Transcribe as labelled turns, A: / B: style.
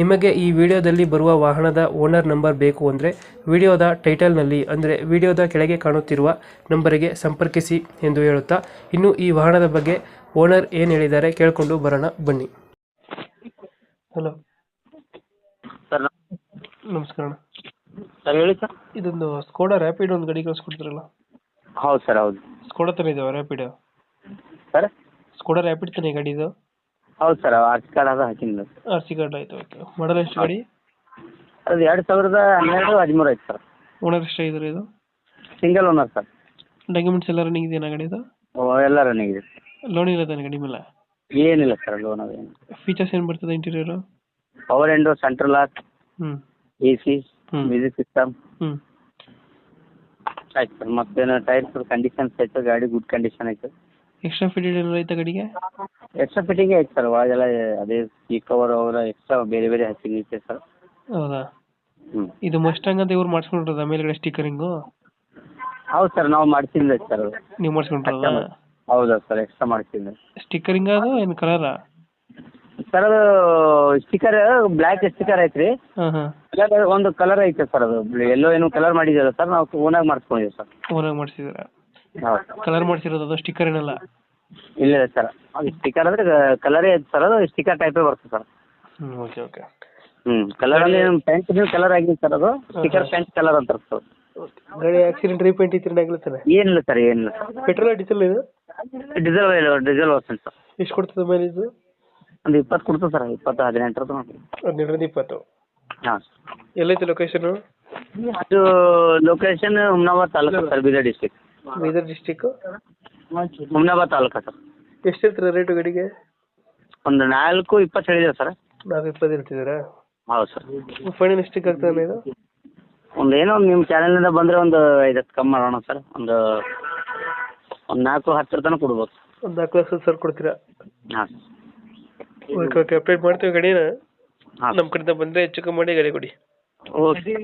A: ನಿಮಗೆ ಈ ವಿಡಿಯೋದಲ್ಲಿ ಬರುವ ವಾಹನದ ಓನರ್ ನಂಬರ್ ಬೇಕು ಅಂದರೆ ವಿಡಿಯೋದ ಟೈಟಲ್ನಲ್ಲಿ ಅಂದರೆ ವಿಡಿಯೋದ ಕೆಳಗೆ ಕಾಣುತ್ತಿರುವ ನಂಬರಿಗೆ ಸಂಪರ್ಕಿಸಿ ಎಂದು ಹೇಳುತ್ತಾ ಇನ್ನು ಈ ವಾಹನದ ಬಗ್ಗೆ ಓನರ್ ಏನು ಹೇಳಿದ್ದಾರೆ ಕೇಳಿಕೊಂಡು ಬರೋಣ ಬನ್ನಿ. ಹಲೋ
B: ಸರ್
A: ನಮಸ್ಕಾರ ಅಣ್ಣ.
B: ಸರ್ ಹೇಳಿ ಸರ್.
A: ಇದೊಂದು ಸ್ಕೋಡಾ ರ್ಯಾಪಿಡ್ ಒಂದು ಗಾಡಿ ಕಳಿಸ್ಕೊಡ್ತೀರಲ್ಲ?
B: ಹೌದು ಸರ್ ಹೌದು.
A: ಸ್ಕೋಡಾ ತಾನೇ ಇದಾವೆ ರ್ಯಾಪಿಡ್
B: ಸರ್?
A: ಸ್ಕೋಡಾ ರ್ಯಾಪಿಡ್ ತಾನೇ ಗಾಡಿ ಇದು?
B: ಹೌದು ಸರ್ ಆರ್ಸಿ ಕಾರ್ಡ್ ಅದು ಹಾಕಿನಿ
A: ಆರ್ ಸಿ ಕಾರ್ಡ್ ಆಯ್ತು ಓಕೆ. ಮಾಡಲ್ ಎಷ್ಟು ಗಾಡಿ?
B: ಅದು ಎರಡು ಸಾವಿರದ ಹನ್ನೆರಡು ಹದಿಮೂರು ಐತೆ ಸರ್.
A: ಓನರ್ ಎಷ್ಟಾಗಿದ್ದಾರೆ ಇದು?
B: Single owner sir.
A: ಡಾಕ್ಯುಮೆಂಟ್ಸ್ ಎಲ್ಲ ರನ್ನಿಂಗ್ ಇದೆಯಾ ಗಾಡಿ ಇದು?
B: ಓ ಎಲ್ಲ ರನ್ನಿಂಗ್ ಇದೆ
A: ಲೋನ್ ಇಲ್ಲ ಗಾಡಿ ಮೇಲೆ?
B: ಏನಿಲ್ಲ ಸರ್ ಲೋನ್ ಅದೇನು
A: ಫೀಚರ್ಸ್ ಏನು ಬರ್ತದೆ interior
B: power and central lock
A: ಹ್ಞೂ
B: ಎ ಸಿ
A: ಹ್ಮ್.
B: ಮ್ಯೂಸಿಕ್ ಸಿಸ್ಟಮ್
A: ಹ್ಞೂ
B: ಆಯ್ತು ಸರ್ ಮತ್ತೇನು ಟೈರ್ಸ್ ಕಂಡೀಷನ್ಸ್ ಸೆಟ್ ಗಾಡಿ ಗುಡ್ ಕಂಡೀಷನ್ ಐತೆ
A: ಎಕ್ಸ್ಟ್ರಾ ಫಿಟ್ಟಿಂಗ್ ಎಲ್ಲ ಐತೆ ಗಾಡಿಗೆ
B: ಎಕ್ಸ್ಟ್ರಾ ಫಿಟ್ಟಿಂಗ್ ಐತೆ ಸರ್ ಒಳಗೆಲ್ಲ ಅದೇ ಈ ಕವರ್ ಅವರ ಎಕ್ಸ್ಟ್ರಾ ಬೇರೆ ಬೇರೆ ಹಚ್ಚಿಂಗ್ ಐತೆ ಸರ್
A: ಹೌದಾ?
B: ಹ್ಞೂ
A: ಇದು ಮಸ್ಟಾಂಗ್ ಅಂತ ಇವ್ರು ಮಾಡಿಸ್ಕೊಂಡಿರೋದ ಮೇಲ್ಗಡೆ ಸ್ಟಿಕ್ಕರಿಂಗು
B: ಹೌದು ಸರ್ ನಾವು ಮಾಡ್ಸಿಲ್ಲ ಸರ್
A: ನೀವು ಮಾಡಿಸ್ಕೊಂಡಿರೋದ
B: ಹೌದಾ ಸರ್ ಎಕ್ಸ್ಟ್ರಾ ಮಾಡ್ಸಿಲ್ಲ
A: ಸ್ಟಿಕ್ಕರಿಂಗ್ ಅದು ಏನು ಕಲರ
B: ಸರ್ ಅದು ಸ್ಟಿಕರ್ ಬ್ಲ್ಯಾಕ್ ಸ್ಟಿಕರ್ ಐತ್ರಿ.
A: ಹಾಂ ಹಾಂ.
B: ಕಲರ್ ಒಂದು ಕಲರ್ ಐತೆ ಸರ್ ಅದು. ಎಲ್ಲೋ ಏನೋ ಕಲರ್ ಮಾಡಿದ್ದೀರ ಸರ್ ನಾವು ಓನಾಗಿ ಮಾಡಿಸ್ಕೊಂಡಿದ್ದೀವಿ ಸರ್
A: ಓನಾಗಿ ಮಾಡಿಸಿದ್ದೀರಾ?
B: ಹೌದು
A: ಕಲರ್ ಮಾಡಿಸಿರೋದು ಅದು ಸ್ಟಿಕ್ಕರ್ ಏನಲ್ಲ.
B: ಇಲ್ಲ ಸರ್ ಸ್ಟಿಕ್ಕರ್ ಸ್ಟಿಕರ್ ಅಂದ್ರೆ ಕಲರೇ ಸರ್ ಅದು ಸ್ಟಿಕ್ಕರ್ ಟೈಪೇ ಬರ್ತದೆ ಸರ್
A: ಹ್ಞೂ ಓಕೆ ಓಕೆ
B: ಹ್ಮ್ ಕಲರ್ ಅಲ್ಲಿ ಪ್ಯಾಂಟ್ ಕಲರ್ ಆಗಿದೆ ಸರ್ ಅದು. ಸ್ಟಿಕರ್ ಪ್ಯಾಂಟ್ ಕಲರ್ ಅಂತ ಸರ್
A: ಗಾಡಿ ಆಕ್ಸಿಡೆಂಟ್ ರೀಪೇಂಟ್ ಇತ್ತು ಆಗ್ಲತ್ತಾನೆ
B: ಏನಿಲ್ಲ ಸರ್ ಏನಿಲ್ಲ ಸರ್
A: ಪೆಟ್ರೋಲ್ ಡೀಸೆಲ್ ಇದು?
B: ಡೀಸೆಲ್ ಡೀಸೆಲ್ ವರ್ಷನ್ ಸರ್
A: ಎಷ್ಟು ಕೊಡ್ತದೆ ಮೈಲೇಜ್
B: ಒಂದು ಇಪ್ಪತ್ತು ಕೊಡ್ತದೆ ಸರ್ ಇಪ್ಪತ್ತು ಹದಿನೆಂಟರದ್ದು
A: ಹದಿನೆಂಟರಿಂದ ಇಪ್ಪತ್ತು.
B: ಹಾಂ.
A: ಎಲ್ಲೈತೆ ಲೊಕೇಶನ್
B: ಅದು location Humnabad taluk sir Bidar district
A: Bidar district
B: Humnabad taluk sir.
A: ಎಷ್ಟು ಇರ್ತಾರೆ ರೇಟು ಗಡಿಗೆ?
B: ಒಂದು ನಾಲ್ಕು ಇಪ್ಪತ್ತು ಹೇಳಿದೆ ಸರ್?
A: ನಾಲ್ಕು ಇಪ್ಪತ್ತು ಇರ್ತಿದ್ದೀರಾ
B: ಹೌದು ಸರ್.
A: ಫೈನಲ್ ಎಷ್ಟಕ್ಕೆ ಆಗ್ತದೆ ಇದು?
B: ಒಂದು ಏನೋ ನಿಮ್ಮ ಚಾನಲಿಂದ ಬಂದರೆ ಒಂದು ಐದು ಹತ್ತು ಕಮ್ಮಿ ಮಾಡೋಣ ಸರ್. ಒಂದು ಒಂದು ನಾಲ್ಕು ಹತ್ತರ ತನಕ ಕೊಡ್ಬೋದು.
A: ಒಂದು ನಾಲ್ಕು ಲಕ್ಷ ಸರ್ ಕೊಡ್ತೀರಾ?
B: ಹಾಂ.
A: ಓಕೆ ಓಕೆ ಅಪ್ಡೇಟ್ ಮಾಡ್ತೀವಿ ಗಡಿನ.
B: ಹಾಂ.
A: ನಮ್ಮ ಕಡೆಯಿಂದ ಬಂದರೆ ಹೆಚ್ಚು ಕಮ್ಮಿ ಮಾಡಿ ಗಡಿ ಕೊಡಿ.
B: ಓಕೆ.